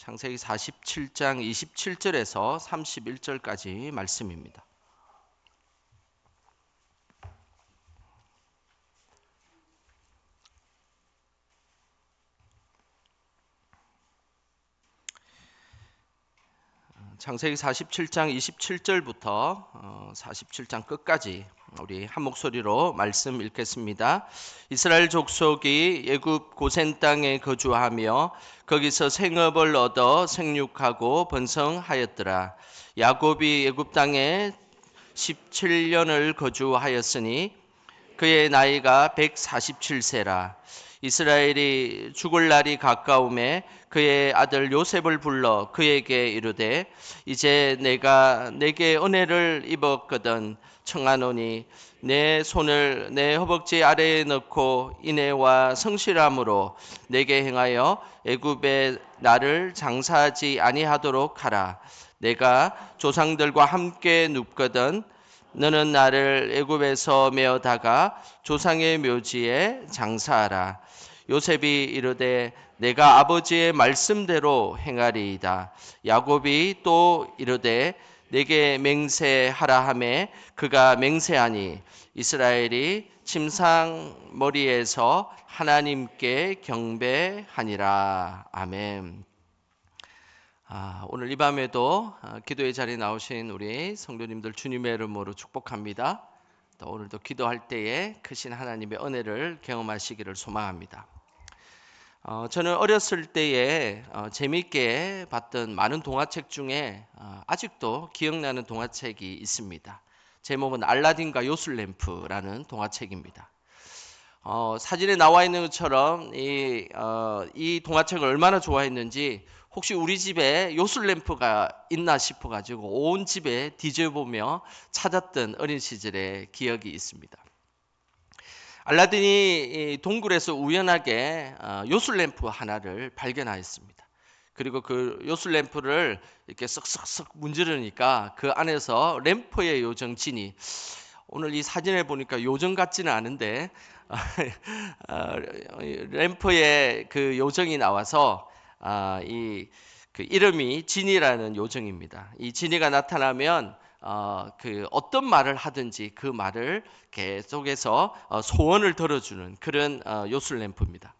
창세기 47장 27절에서 31절까지 말씀입니다. 창세기 47장 27절부터 47장 끝까지 우리 한 목소리로 말씀 읽겠습니다. 이스라엘 족속이 예굽 고센 땅에 거주하며 거기서 생업을 얻어 생육하고 번성하였더라. 야곱이 예굽 땅에 17년을 거주하였으니 그의 나이가 147세라. 이스라엘이 죽을 날이 가까움에 그의 아들 요셉을 불러 그에게 이르되 이제 내가 내게 은혜를 입었거든. 청하노니 내 손을 내 허벅지 아래에 넣고 인애와 성실함으로 내게 행하여 애굽에 나를 장사하지 아니하도록 하라. 내가 조상들과 함께 눕거든 너는 나를 애굽에서 메어다가 조상의 묘지에 장사하라 요셉이 이르되 내가 아버지의 말씀대로 행하리이다. 야곱이 또 이르되 내게 맹세하라 하매 그가 맹세하니 이스라엘이 침상 머리에서 하나님께 경배하니라. 아멘. 아, 오늘 이 밤에도 아, 기도의 자리에 나오신 우리 성도님들 주님의 이름으로 축복합니다. 또 오늘도 기도할 때에 크신 하나님의 은혜를 경험하시기를 소망합니다. 어, 저는 어렸을 때에 어, 재미있게 봤던 많은 동화책 중에 어, 아직도 기억나는 동화책이 있습니다. 제목은 알라딘과 요술램프라는 동화책입니다. 어, 사진에 나와 있는 것처럼 이, 어, 이 동화책을 얼마나 좋아했는지 혹시 우리 집에 요술 램프가 있나 싶어 가지고 온 집에 뒤져보며 찾았던 어린 시절의 기억이 있습니다. 알라딘이 동굴에서 우연하게 어, 요술 램프 하나를 발견하였습니다. 그리고 그 요술 램프를 이렇게 쓱쓱쓱 문지르니까 그 안에서 램프의 요정 진이 오늘 이 사진을 보니까 요정 같지는 않은데 어, 램프의 그 요정이 나와서 아, 이 그 이름이 진이라는 요정입니다. 이 진이가 나타나면 어, 그 어떤 말을 하든지 그 말을 계속해서 어, 소원을 들어주는 그런 어, 요술 램프입니다.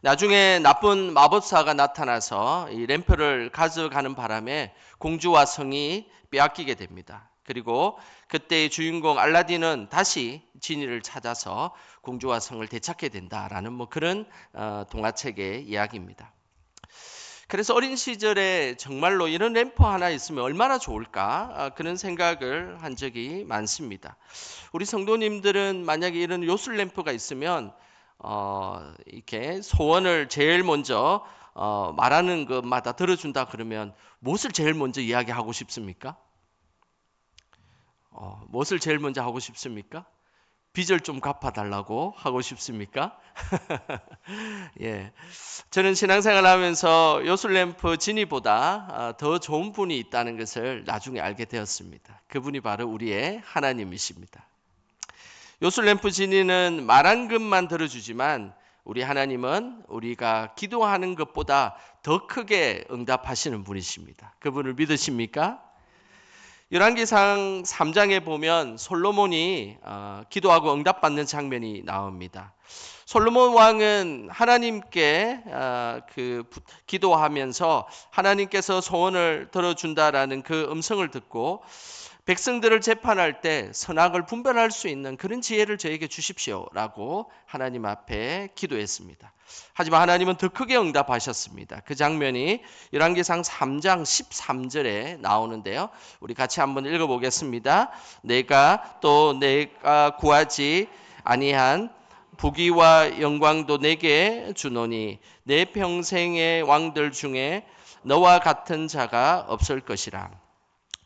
나중에 나쁜 마법사가 나타나서 이 램프를 가져가는 바람에 공주와 성이 빼앗기게 됩니다. 그리고 그때의 주인공 알라딘은 다시 지니를 찾아서 공주와 성을 되찾게 된다라는 뭐 그런 어, 동화책의 이야기입니다. 그래서 어린 시절에 정말로 이런 램프 하나 있으면 얼마나 좋을까 아, 그런 생각을 한 적이 많습니다. 우리 성도님들은 만약에 이런 요술 램프가 있으면 어, 이렇게 소원을 제일 먼저 어, 말하는 것마다 들어준다 그러면 무엇을 제일 먼저 이야기하고 싶습니까? 어, 무엇을 제일 먼저 하고 싶습니까? 빚을 좀 갚아달라고 하고 싶습니까? 예. 저는 신앙생활 하면서 요술램프 진이보다 아, 더 좋은 분이 있다는 것을 나중에 알게 되었습니다. 그분이 바로 우리의 하나님이십니다. 요술램프 진이는 말한 것만 들어주지만 우리 하나님은 우리가 기도하는 것보다 더 크게 응답하시는 분이십니다. 그분을 믿으십니까? 열왕기상 3장에 보면 솔로몬이 어, 기도하고 응답받는 장면이 나옵니다. 솔로몬 왕은 하나님께 어, 그 기도하면서 하나님께서 소원을 들어준다라는 그 음성을 듣고 백성들을 재판할 때 선악을 분별할 수 있는 그런 지혜를 저에게 주십시오라고 하나님 앞에 기도했습니다. 하지만 하나님은 더 크게 응답하셨습니다. 그 장면이 열왕기상 3장 13절에 나오는데요. 우리 같이 한번 읽어 보겠습니다. 내가 또 내가 구하지 아니한 부귀와 영광도 내게 주노니 내 평생의 왕들 중에 너와 같은 자가 없을 것이라.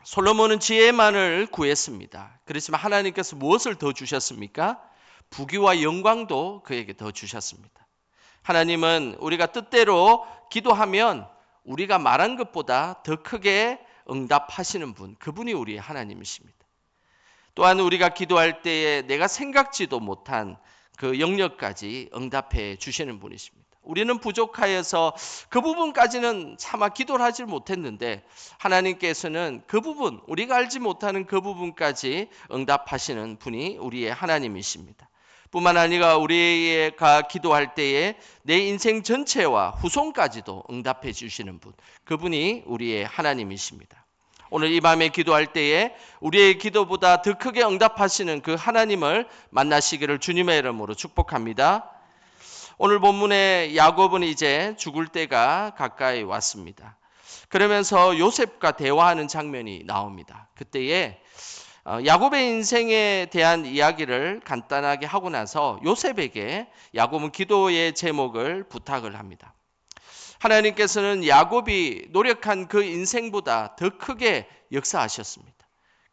솔로몬은 지혜만을 구했습니다. 그렇지만 하나님께서 무엇을 더 주셨습니까? 부귀와 영광도 그에게 더 주셨습니다. 하나님은 우리가 뜻대로 기도하면 우리가 말한 것보다 더 크게 응답하시는 분, 그분이 우리 하나님이십니다. 또한 우리가 기도할 때에 내가 생각지도 못한 그 영역까지 응답해 주시는 분이십니다. 우리는 부족하여서 그 부분까지는 차마 기도를 하지 못했는데 하나님께서는 그 부분, 우리가 알지 못하는 그 부분까지 응답하시는 분이 우리의 하나님이십니다. 뿐만 아니라 우리가 기도할 때에 내 인생 전체와 후손까지도 응답해 주시는 분, 그분이 우리의 하나님이십니다. 오늘 이 밤에 기도할 때에 우리의 기도보다 더 크게 응답하시는 그 하나님을 만나시기를 주님의 이름으로 축복합니다. 오늘 본문에 야곱은 이제 죽을 때가 가까이 왔습니다. 그러면서 요셉과 대화하는 장면이 나옵니다. 그때에 어, 야곱의 인생에 대한 이야기를 간단하게 하고 나서 요셉에게 야곱은 기도의 제목을 부탁을 합니다. 하나님께서는 야곱이 노력한 그 인생보다 더 크게 역사하셨습니다.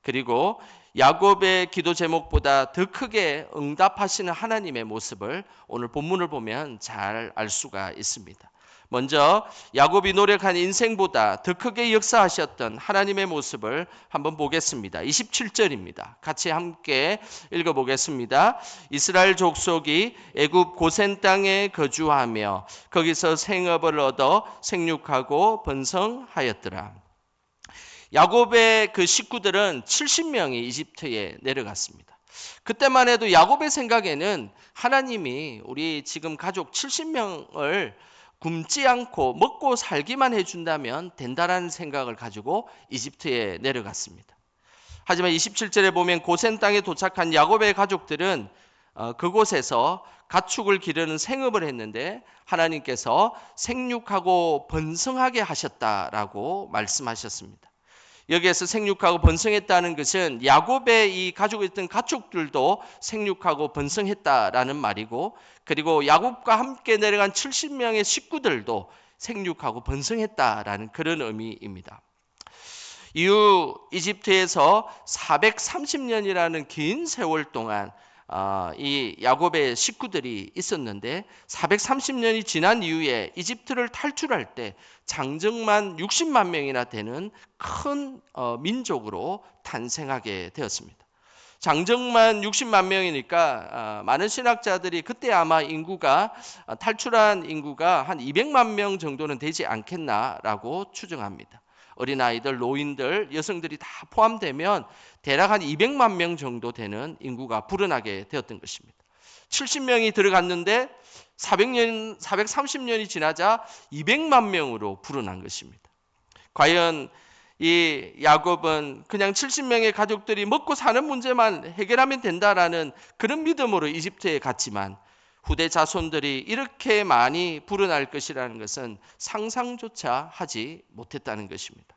그리고 야곱의 기도 제목보다 더 크게 응답하시는 하나님의 모습을 오늘 본문을 보면 잘 알 수가 있습니다. 먼저 야곱이 노력한 인생보다 더 크게 역사하셨던 하나님의 모습을 한번 보겠습니다. 27절입니다. 같이 함께 읽어 보겠습니다. 이스라엘 족속이 애굽 고센 땅에 거주하며 거기서 생업을 얻어 생육하고 번성하였더라. 야곱의 그 식구들은 70명이 이집트에 내려갔습니다. 그때만 해도 야곱의 생각에는 하나님이 우리 지금 가족 70명을 굶지 않고 먹고 살기만 해준다면 된다라는 생각을 가지고 이집트에 내려갔습니다. 하지만 27절에 보면 고센 땅에 도착한 야곱의 가족들은 어, 그곳에서 가축을 기르는 생업을 했는데 하나님께서 생육하고 번성하게 하셨다라고 말씀하셨습니다. 여기에서 생육하고 번성했다는 것은 야곱의 이 가지고 있던 가축들도 생육하고 번성했다라는 말이고 그리고 야곱과 함께 내려간 70명의 식구들도 생육하고 번성했다라는 그런 의미입니다. 이후 이집트에서 430년이라는 긴 세월 동안 어, 이 야곱의 식구들이 있었는데 430년이 지난 이후에 이집트를 탈출할 때 장정만 60만 명이나 되는 큰 어, 민족으로 탄생하게 되었습니다. 장정만 60만 명이니까 어, 많은 신학자들이 그때 아마 인구가 탈출한 인구가 한 200만 명 정도는 되지 않겠나라고 추정합니다. 어린아이들, 노인들, 여성들이 다 포함되면 대략 한 200만 명 정도 되는 인구가 불어나게 되었던 것입니다. 70명이 들어갔는데 400년, 430년이 지나자 200만 명으로 불어난 것입니다. 과연 이 야곱은 그냥 70명의 가족들이 먹고 사는 문제만 해결하면 된다라는 그런 믿음으로 이집트에 갔지만 후대 자손들이 이렇게 많이 불어날 것이라는 것은 상상조차 하지 못했다는 것입니다.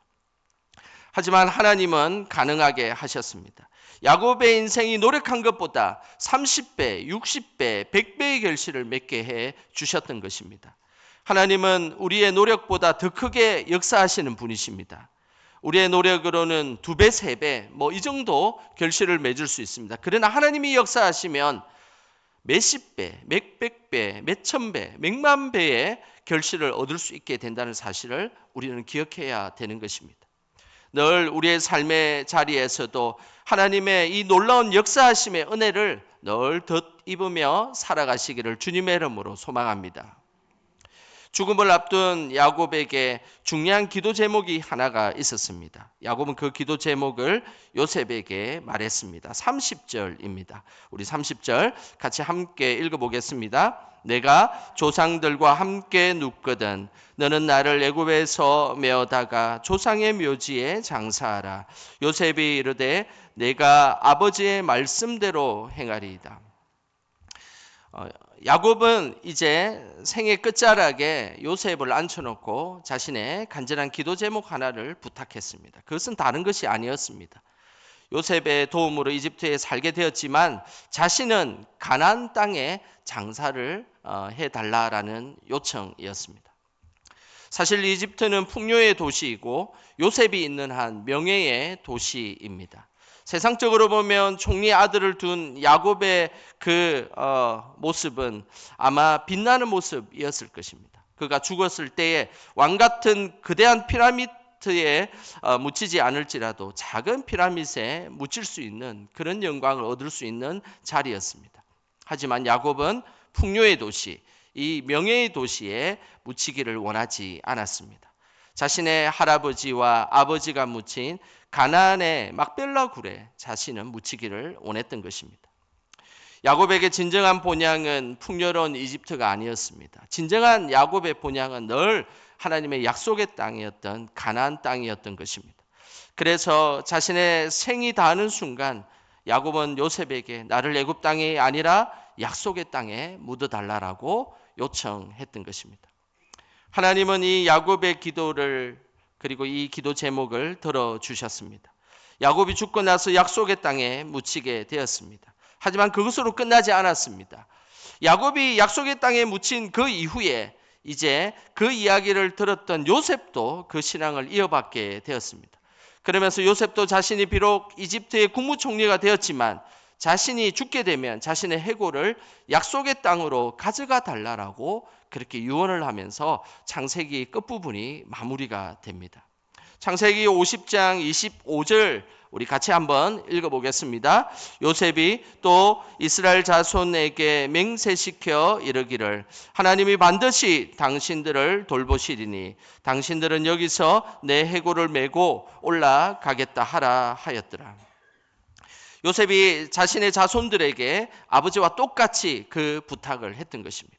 하지만 하나님은 가능하게 하셨습니다. 야곱의 인생이 노력한 것보다 30배, 60배, 100배의 결실을 맺게 해 주셨던 것입니다. 하나님은 우리의 노력보다 더 크게 역사하시는 분이십니다. 우리의 노력으로는 두 배, 세 배, 뭐 이 정도 결실을 맺을 수 있습니다. 그러나 하나님이 역사하시면 몇십 배, 몇백 배, 몇천 배, 몇만 배의 결실을 얻을 수 있게 된다는 사실을 우리는 기억해야 되는 것입니다. 늘 우리의 삶의 자리에서도 하나님의 이 놀라운 역사하심의 은혜를 늘 덧입으며 살아가시기를 주님의 이름으로 소망합니다. 죽음을 앞둔 야곱에게 중요한 기도 제목이 하나가 있었습니다. 야곱은 그 기도 제목을 요셉에게 말했습니다. 30절입니다. 우리 30절 같이 함께 읽어보겠습니다. 내가 조상들과 함께 눕거든 너는 나를 애굽에서 메어다가 조상의 묘지에 장사하라. 요셉이 이르되 내가 아버지의 말씀대로 행하리이다. 어, 야곱은 이제 생의 끝자락에 요셉을 앉혀놓고 자신의 간절한 기도 제목 하나를 부탁했습니다. 그것은 다른 것이 아니었습니다. 요셉의 도움으로 이집트에 살게 되었지만 자신은 가나안 땅에 장사를 어, 해달라라는 요청이었습니다. 사실 이집트는 풍요의 도시이고 요셉이 있는 한 명예의 도시입니다. 세상적으로 보면 총리 아들을 둔 야곱의 그 어, 모습은 아마 빛나는 모습이었을 것입니다. 그가 죽었을 때에 왕 같은 거대한 피라미드에 어, 묻히지 않을지라도 작은 피라미드에 묻힐 수 있는 그런 영광을 얻을 수 있는 자리였습니다. 하지만 야곱은 풍요의 도시, 이 명예의 도시에 묻히기를 원하지 않았습니다. 자신의 할아버지와 아버지가 묻힌 가나안의 막벨라 굴에 자신은 묻히기를 원했던 것입니다. 야곱에게 진정한 본향은 풍요로운 이집트가 아니었습니다. 진정한 야곱의 본향은 늘 하나님의 약속의 땅이었던 가나안 땅이었던 것입니다. 그래서 자신의 생이 다하는 순간 야곱은 요셉에게 나를 애굽 땅이 아니라 약속의 땅에 묻어 달라라고 요청했던 것입니다. 하나님은 이 야곱의 기도를 그리고 이 기도 제목을 들어 주셨습니다. 야곱이 죽고 나서 약속의 땅에 묻히게 되었습니다. 하지만 그것으로 끝나지 않았습니다. 야곱이 약속의 땅에 묻힌 그 이후에 이제 그 이야기를 들었던 요셉도 그 신앙을 이어받게 되었습니다. 그러면서 요셉도 자신이 비록 이집트의 국무총리가 되었지만 자신이 죽게 되면 자신의 해고를 약속의 땅으로 가져가 달라라고 그렇게 유언을 하면서 창세기 끝부분이 마무리가 됩니다. 창세기 50장 25절 우리 같이 한번 읽어보겠습니다. 요셉이 또 이스라엘 자손에게 맹세시켜 이르기를 하나님이 반드시 당신들을 돌보시리니 당신들은 여기서 내 해고를 메고 올라가겠다 하라 하였더라. 요셉이 자신의 자손들에게 아버지와 똑같이 그 부탁을 했던 것입니다.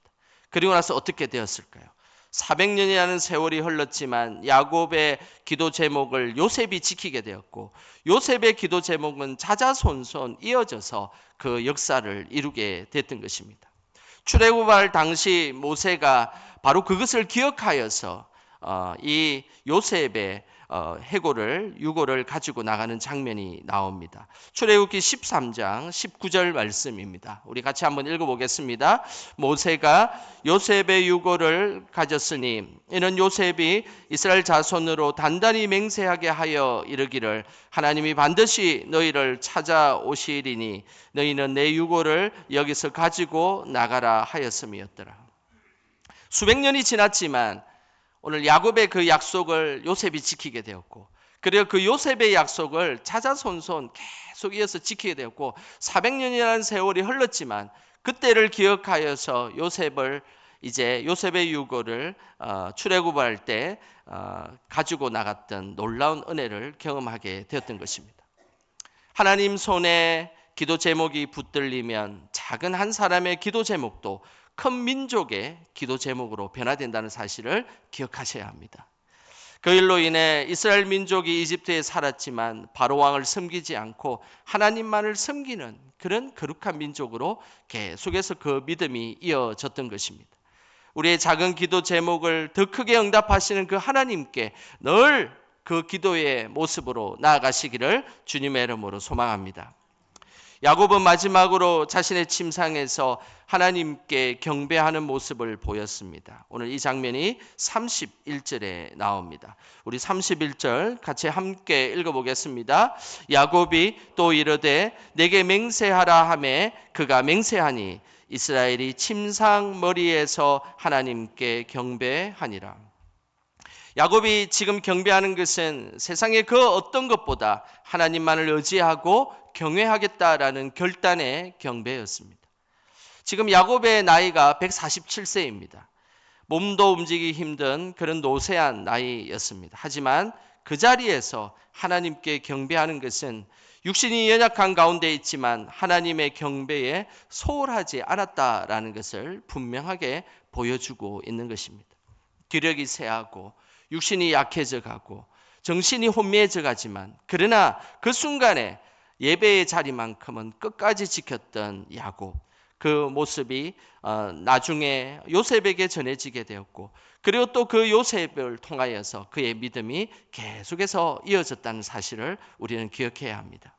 그리고 나서 어떻게 되었을까요? 400년이라는 세월이 흘렀지만 야곱의 기도 제목을 요셉이 지키게 되었고 요셉의 기도 제목은 자자손손 이어져서 그 역사를 이루게 됐던 것입니다. 출애굽할 당시 모세가 바로 그것을 기억하여서 어, 이 요셉의 어, 해고를 유고를 가지고 나가는 장면이 나옵니다. 출애굽기 13장 19절 말씀입니다. 우리 같이 한번 읽어보겠습니다. 모세가 요셉의 유고를 가졌으니 이는 요셉이 이스라엘 자손으로 단단히 맹세하게 하여 이르기를 하나님이 반드시 너희를 찾아오시리니 너희는 내 유고를 여기서 가지고 나가라 하였음이었더라. 수백 년이 지났지만 오늘 야곱의 그 약속을 요셉이 지키게 되었고 그리고 그 요셉의 약속을 자자손손 계속 이어서 지키게 되었고 400년이라는 세월이 흘렀지만 그때를 기억하여서 요셉을 이제 요셉의 유고를 어, 출애굽할 때 어, 가지고 나갔던 놀라운 은혜를 경험하게 되었던 것입니다. 하나님 손에 기도 제목이 붙들리면 작은 한 사람의 기도 제목도 큰 민족의 기도 제목으로 변화된다는 사실을 기억하셔야 합니다. 그 일로 인해 이스라엘 민족이 이집트에 살았지만 바로 왕을 섬기지 않고 하나님만을 섬기는 그런 거룩한 민족으로 계속해서 그 믿음이 이어졌던 것입니다. 우리의 작은 기도 제목을 더 크게 응답하시는 그 하나님께 늘 그 기도의 모습으로 나아가시기를 주님의 이름으로 소망합니다. 야곱은 마지막으로 자신의 침상에서 하나님께 경배하는 모습을 보였습니다. 오늘 이 장면이 31절에 나옵니다. 우리 31절 같이 함께 읽어보겠습니다. 야곱이 또 이르되 내게 맹세하라 하매 그가 맹세하니 이스라엘이 침상 머리에서 하나님께 경배하니라. 야곱이 지금 경배하는 것은 세상의 그 어떤 것보다 하나님만을 의지하고 경외하겠다라는 결단의 경배였습니다. 지금 야곱의 나이가 147세입니다. 몸도 움직이기 힘든 그런 노쇠한 나이였습니다. 하지만 그 자리에서 하나님께 경배하는 것은 육신이 연약한 가운데 있지만 하나님의 경배에 소홀하지 않았다라는 것을 분명하게 보여주고 있는 것입니다. 기력이 쇠하고 육신이 약해져 가고 정신이 혼미해져 가지만 그러나 그 순간에 예배의 자리만큼은 끝까지 지켰던 야곱 그 모습이 어, 나중에 요셉에게 전해지게 되었고 그리고 또 그 요셉을 통하여서 그의 믿음이 계속해서 이어졌다는 사실을 우리는 기억해야 합니다.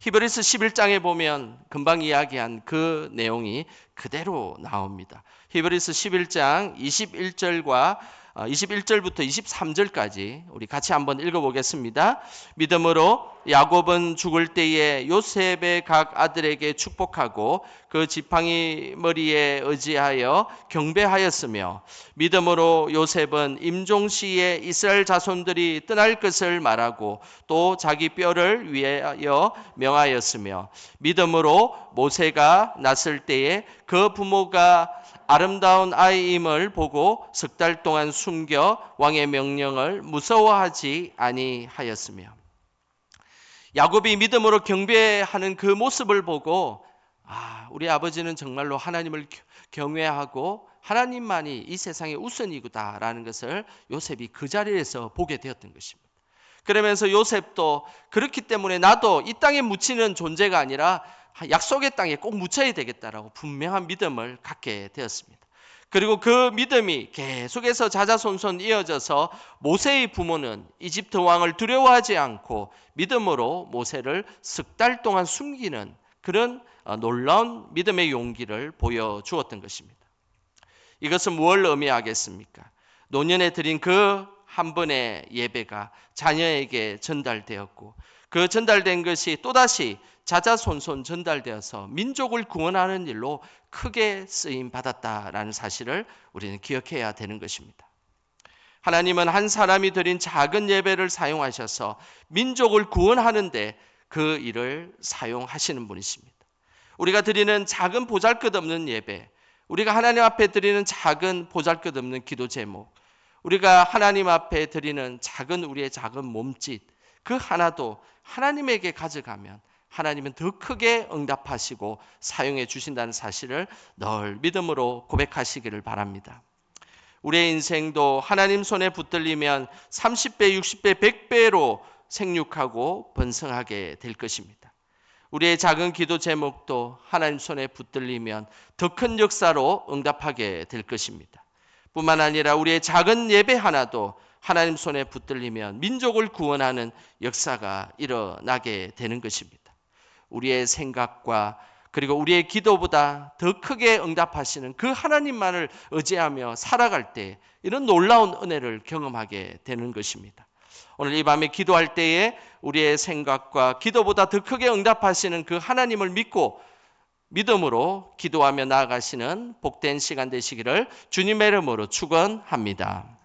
히브리스 11장에 보면 금방 이야기한 그 내용이 그대로 나옵니다. 히브리스 11장 21절과 21절부터 어, 23절까지 우리 같이 한번 읽어보겠습니다. 믿음으로 야곱은 죽을 때에 요셉의 각 아들에게 축복하고 그 지팡이 머리에 의지하여 경배하였으며 믿음으로 요셉은 임종 시에 이스라엘 자손들이 떠날 것을 말하고 또 자기 뼈를 위하여 명하였으며 믿음으로 모세가 났을 때에 그 부모가 아름다운 아이임을 보고 석 달 동안 숨겨 왕의 명령을 무서워하지 아니하였으며 야곱이 믿음으로 경배하는 그 모습을 보고 아, 우리 아버지는 정말로 하나님을 겨- 경외하고 하나님만이 이 세상의 우선이구다라는 것을 요셉이 그 자리에서 보게 되었던 것입니다. 그러면서 요셉도 그렇기 때문에 나도 이 땅에 묻히는 존재가 아니라 약속의 땅에 꼭 묻혀야 되겠다라고 분명한 믿음을 갖게 되었습니다. 그리고 그 믿음이 계속해서 자자손손 이어져서 모세의 부모는 이집트 왕을 두려워하지 않고 믿음으로 모세를 석 달 동안 숨기는 그런 어, 놀라운 믿음의 용기를 보여주었던 것입니다. 이것은 무엇을 의미하겠습니까? 노년에 드린 그 한 번의 예배가 자녀에게 전달되었고 그 전달된 것이 또다시 자자손손 전달되어서 민족을 구원하는 일로 크게 쓰임 받았다라는 사실을 우리는 기억해야 되는 것입니다. 하나님은 한 사람이 드린 작은 예배를 사용하셔서 민족을 구원하는데 그 일을 사용하시는 분이십니다. 우리가 드리는 작은 보잘것없는 예배, 우리가 하나님 앞에 드리는 작은 보잘것없는 기도 제목, 우리가 하나님 앞에 드리는 작은 우리의 작은 몸짓, 그 하나도 하나님에게 가져가면 하나님은 더 크게 응답하시고 사용해 주신다는 사실을 늘 믿음으로 고백하시기를 바랍니다. 우리의 인생도 하나님 손에 붙들리면 30배, 60배, 100배로 생육하고 번성하게 될 것입니다. 우리의 작은 기도 제목도 하나님 손에 붙들리면 더 큰 역사로 응답하게 될 것입니다. 뿐만 아니라 우리의 작은 예배 하나도 하나님 손에 붙들리면 민족을 구원하는 역사가 일어나게 되는 것입니다. 우리의 생각과 그리고 우리의 기도보다 더 크게 응답하시는 그 하나님만을 의지하며 살아갈 때 이런 놀라운 은혜를 경험하게 되는 것입니다. 오늘 이 밤에 기도할 때에 우리의 생각과 기도보다 더 크게 응답하시는 그 하나님을 믿고 믿음으로 기도하며 나아가시는 복된 시간 되시기를 주님의 이름으로 축원합니다.